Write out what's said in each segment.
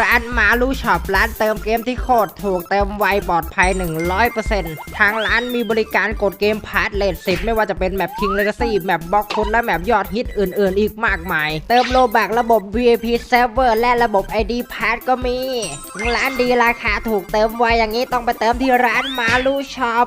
ร้านมาลูช็อปร้านเติมเกมที่โคตรถูกเติมไวปลอดภัย 100%ทางร้านมีบริการกดเกมพาร์ทเลทสิไม่ว่าจะเป็นแมปคิงเลกาซี่แมปบล็อกคุณและแมปยอดฮิตอื่นๆ อีกมากมาย เติมโลแบกระบบ VIP Server และระบบ ID p a s s ก็มี ร้านดีราคาถูกเติมไวอย่างนี้ต้องไปเติมที่ร้านมาลูช็อป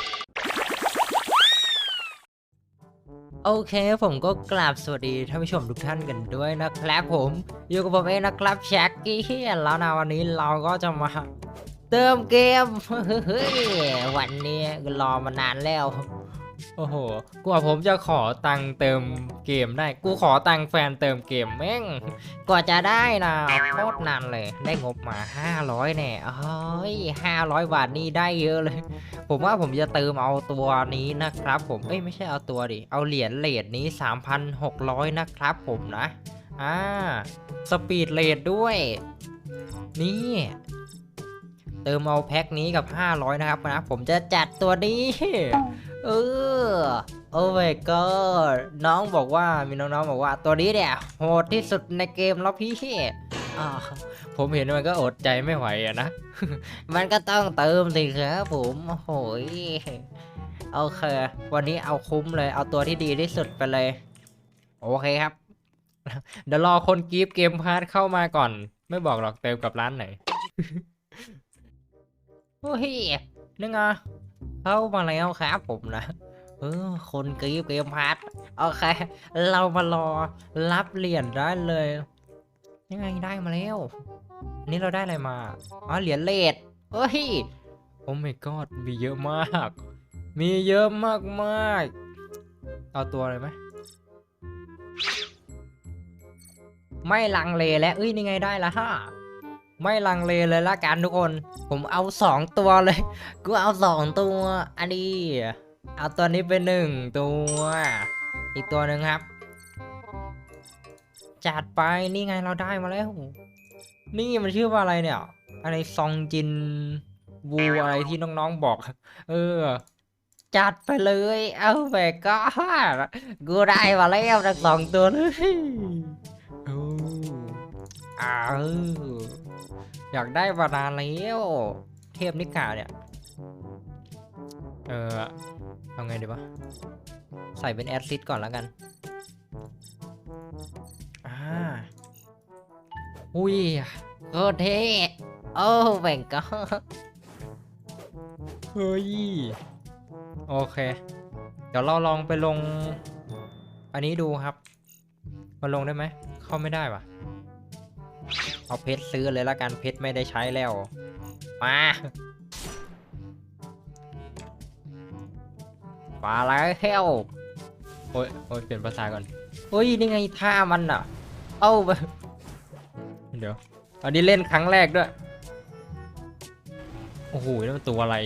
โอเคผมก็กราบสวัสดีท่านผู้ชมทุกท่านกันด้วยนะครับผม อยู่กับผมเองนะครับแช็กกี้แล้วนะวันนี้เราก็จะมาเติมเกมเฮ้ยวันนี้รอมานานแล้ว โอ้โหกว่าผมจะขอตังค์เติมเกมได้ กูขอตังค์แฟนเติมเกมแม่ง กว่าจะได้นะโคตรนานเลย ได้งบมา 500แน่เฮ้ย500 บาทนี่ได้เยอะเลย ผมว่าผมจะเติมเอาตัวนี้นะครับ ผม เอ้ยไม่ใช่เอาตัวดิ เอาเหรียญเลทนี้ 3,600 นะครับผมนะ อ่า สปีดเลทด้วย นี่เติมเอาแพ็คนี้กับ 500 นะครับนะ ผมจะจัดตัวนี้ เออโอ้ my god น้องบอกว่ามีน้องๆบอกว่าตัวนี้เนี่ยโหดที่สุดในเกมแล้วพี่ผมเห็นมันก็อดใจไม่ไหวอะนะ มันก็ต้องเติมสิครับผมโอ้โหยโอเควันนี้เอาคุ้มเลย เอาตัวที่ดีที่สุดไปเลย โอเคครับ เดี๋ยวรอคนกรีฟเกมพาร์ทเข้ามาก่อน ไม่บอกหรอกเติมกับร้านไหน โอ้ยนึกไง เข้ามาแล้วครับผมนะเออคนกรีฟเกมพาร์ทโอเค เรามารอรับเหรียญได้เลย ยังไงได้มาแล้ว นี่เราได้อะไรมาอ๋อเหรียญเลดเฮ้ยโอ้ my god มีเยอะมาก มีเยอะมากมากๆเอาตัวเลยไหมไม่ลังเลแล้วเอ้ยนี่ไงได้ละฮะ ไม่ลังเลเลยละกันทุกคน ผมเอาสองตัวเลย กูเอาสองตัว อันนี้ เอาตัวนี้เป็นหนึ่งตัว อีกตัวหนึ่งครับ จัดไปนี่ไงเราได้มาแล้ว นี่มันชื่อว่าอะไรเนี่ย อะไรซองจินวูอะไรที่น้องๆบอก เออ จัดไปเลย เอาแบกก็กูได้มาแล้วทั้งสองตัวเลยโอ้อ้าว อยากได้มานานแล้วเทพนิกาเนี่ย เออเอาไงดีวะ ใส่เป็นแอดซิดก่อนแล้วกัน อ่าอุ้ยโคตรเท่โอ้แบ่งก็เฮ้ย โอเค เดี๋ยวเราลองไปลง อันนี้ดูครับ มาลงได้ไหม เข้าไม่ได้วะ เอาเพชรซื้อเลยละกันเพชรไม่ได้ใช้แล้ว มามาแล้วโอ้ยโอ้ยเปลี่ยนภาษาก่อนเฮ้ยนี่ไงท่ามันอะ เอ้าเดี๋ยวอันนี้เล่นครั้งแรกด้วย โอ้โหนี่มันตัวอะไร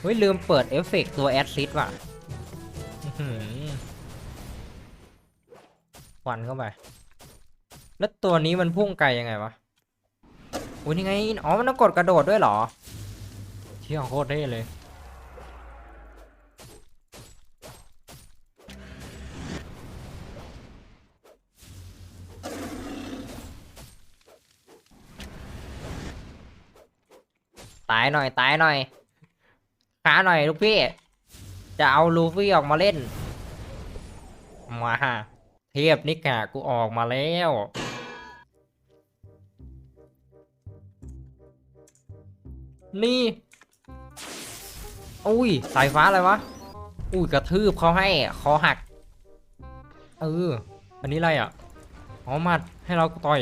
เฮ้ยลืมเปิดเอฟเฟกต์ตัวแอดซิดว่ะ ควันเข้าไป แล้วตัวนี้มันพุ่งไกลยังไงวะโอ้ยนี่ไง อ๋อ มันต้องกดกระโดดด้วยเหรอเที่ยโคตรเท่เลย ตายหน่อย ตายหน่อย ขาหน่อยลูกพี่ จะเอาลูฟี่ออกมาเล่น มา เทียบนิกากูออกมาแล้ว นี่อุ้ย สายฟ้าอะไรวะ อุ้ย กระทืบเขาให้ คอหัก เออ อันนี้อะไรอะอ๋อมาให้เราต่อย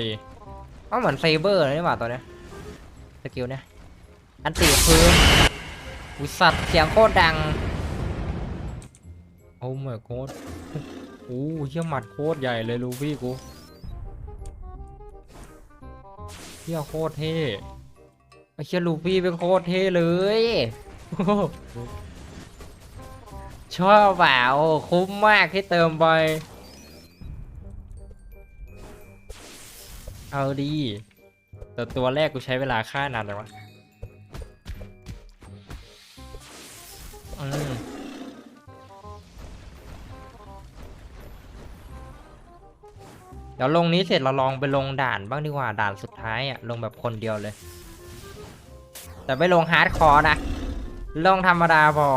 อ๋อเหมือนเซเบอร์เลยนี่หว่าตัวเนี้ย สกิลเนี่ยอันตีพื้นอุยสัตว์เสียงโคตรดัง โอ้ my god อ้เหี้ยหมัดโคตรใหญ่เลยลูฟี่กูเหี้ยโคตรเท่ไอเชี่ยลูฟี่เป็นโคตรเท่เลยชอบเปล่าคุ้มมากที่เติมไป เอาดี แต่ตัวแรกกูใช้เวลาค่านานเลยวะ เดี๋ยวลงนี้เสร็จเราลองไปลงด่านบ้างดีกว่าด่านสุดท้ายอะลงแบบคนเดียวเลย แต่ไม่ลงฮาร์ดคอร์นะ ลงธรรมดาพอ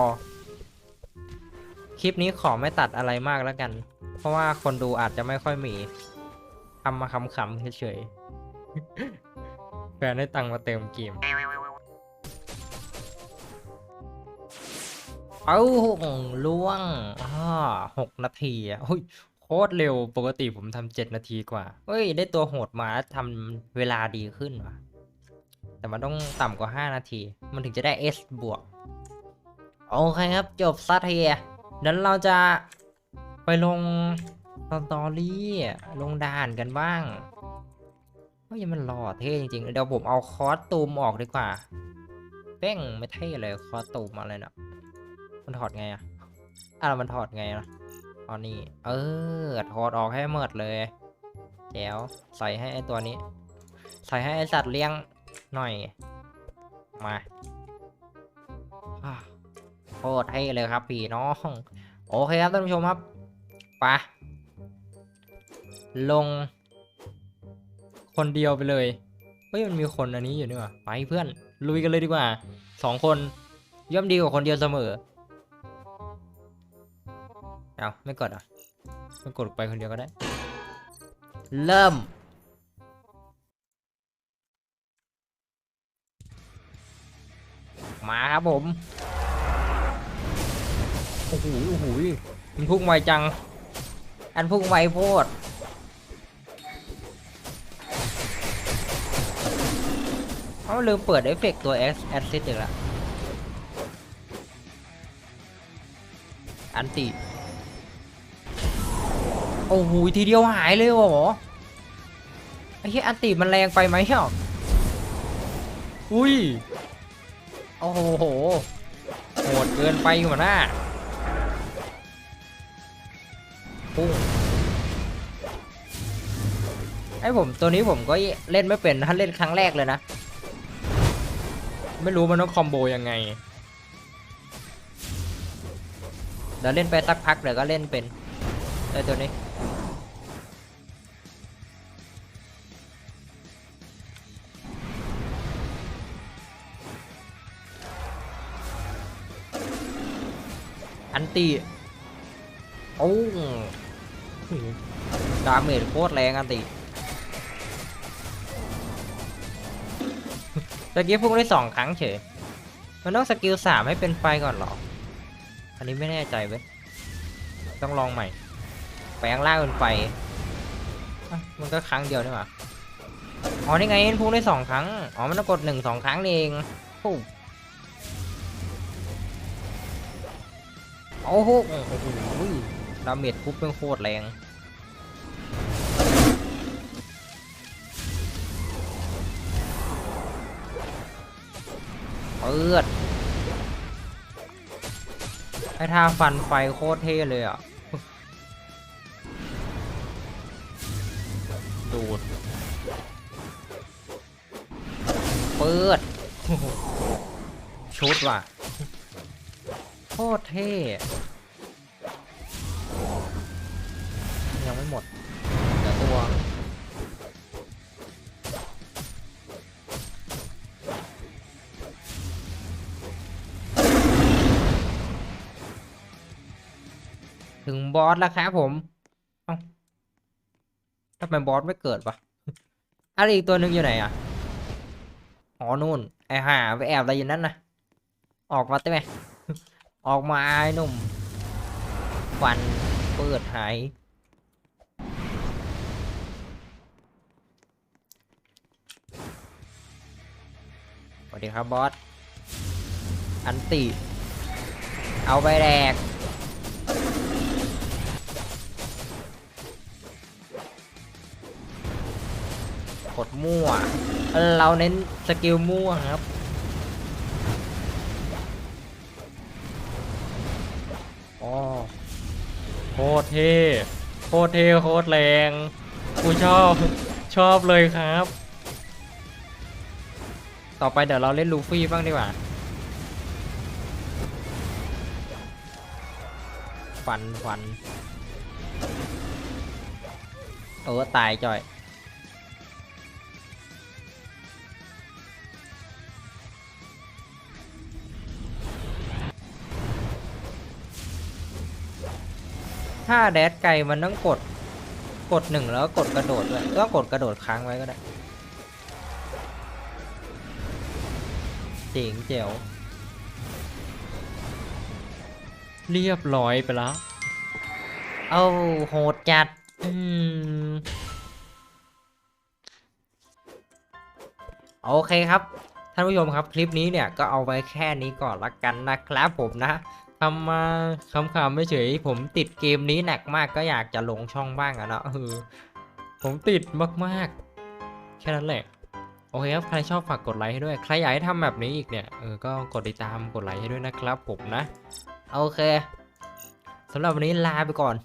คลิปนี้ขอไม่ตัดอะไรมากแล้วกัน เพราะว่าคนดูอาจจะไม่ค่อยมีทำมาขำๆเฉยๆแฟนได้ตังค์มาเติมเกมเอ้าล่วงอ่าหกนาทีอะ ตรเร็วปกติผมทำเจ็ดนาทีกว่า เฮ้ย ได้ตัวโหดมาทำเวลาดีขึ้นว่ะ แต่มันต้องต่ำกว่า 5 นาที มันถึงจะได้ S บวก โอเคครับ จบสักทีนั้นเราจะไปลงสตอรี่ ลงด่านกันบ้างเฮ้ยมันหล่อเท่จริงๆ เดี๋ยวผมเอาคอสตูมออกดีกว่าเป้งไม่เท่เลยคอสตูมอะไรเนาะมันถอดไงอะอะมันถอดไงนะ ตอนนี้เออถอดออกให้หมดเลยแจ๋วใส่ให้ไอตัวนี้ ใส่ให้ไอสัตว์เลี้ยงหน่อย มาโคตรเท่เลยครับพี่น้อง โอเคครับท่านผู้ชมครับไปะลง คนเดียวไปเลย เฮ้ยมันมีคนอันนี้อยู่นี่หว่าไปเพื่อน ลุยกันเลยดีกว่าสองคนย่อมดีกว่าคนเดียวเสมอ เอาไม่กดอะไม่กดไปคนเดียวก็ได้ เริ่ม มาครับผม โอ้โหโอ้โหมันพุ่งไวจัง อันพุ่งไวโพดเอาลืมเปิดเอฟเฟกต์ตัว X Assist อีกแล้วอันติ โอ้โหทีเดียวหายเลยเหรอไอ้เหี้ยอันติมันแรงไปไหมเหรออุ้ยโอ้โหโหดเกินไปหัวหน้าปุ้งไอ้ผมตัวนี้ผมก็เล่นไม่เป็นนะเล่นครั้งแรกเลยนะ ไม่รู้มันต้องคอมโบยังไงเดี๋ยวเล่นไปสักพักเดี๋ยวก็เล่นเป็นไอ้ตัวนี้ ตีโอ้ดาเมจโคตรแรงอันตีตะกี้พุ่งได้สองครั้งเฉย มันต้องสกิลสามให้เป็นไฟก่อนเหรอ อันนี้ไม่แน่ใจเว้ย ต้องลองใหม่ แปลงร่างเป็นไฟอะมันก็ครั้งเดียวนี่หว่า อ๋อนี่ไงพุ่งได้สองครั้ง อ๋อ มันต้องกดหนึ่งสองครั้งนี่เองโอ้ โอ้โหดาเมจปุ๊บเป็นโคตรแรงเปิดไอ้ท่าฟันไฟโคตรเท่เลยอะ ดูดเปิด ชุดว่ะ ตรเท่ ยังไม่หมดเดี๋ยวตัว ถึงบอสแล้วครับผม เอ้าทำไมบอสไม่เกิดวะอะไรอีกตัวหนึ่งอยู่ไหนอะอ๋อนู่น ไอ้ห่าไปแอบอะไรอยู่นั่นนะออกมาได้ไหม ออกมาไอ้หนุ่มควันเปิดหายสวัสดีครับบอส อันติ เอาไปแดกโคดมั่ว เราเน้นสกิลมั่วครับ โคตรเท่โคตรเท่โคตรแรงกูชอบชอบเลยครับ ต่อไปเดี๋ยวเราเล่นลูฟี่บ้างดีกว่าฟันฟันเออตายจ่อย ถ้าแดดไกลมันต้องกด กดหนึ่งแล้วก็กดกระโดดด้วยก็กดกระโดดค้างไว้ก็ได้เจ๋งเจ๋วเรียบร้อยไปแล้ว เอาโหดจัด อืม โอเคครับ ท่านผู้ชมครับคลิปนี้เนี่ยก็เอาไว้แค่นี้ก่อนละกันนะครับผมนะ ทำมาคำๆไม่เฉย ผมติดเกมนี้หนักมากก็อยากจะลงช่องบ้างอะเนาะเออผมติดมากๆ แค่นั้นแหละ โอเคครับ ใครชอบฝากกดไลค์ให้ด้วย ใครอยากให้ทำแบบนี้อีกเนี่ย เออ ก็กดติดตาม กดไลค์ให้ด้วยนะครับผมนะ โอเคสำหรับวันนี้ลาไปก่อน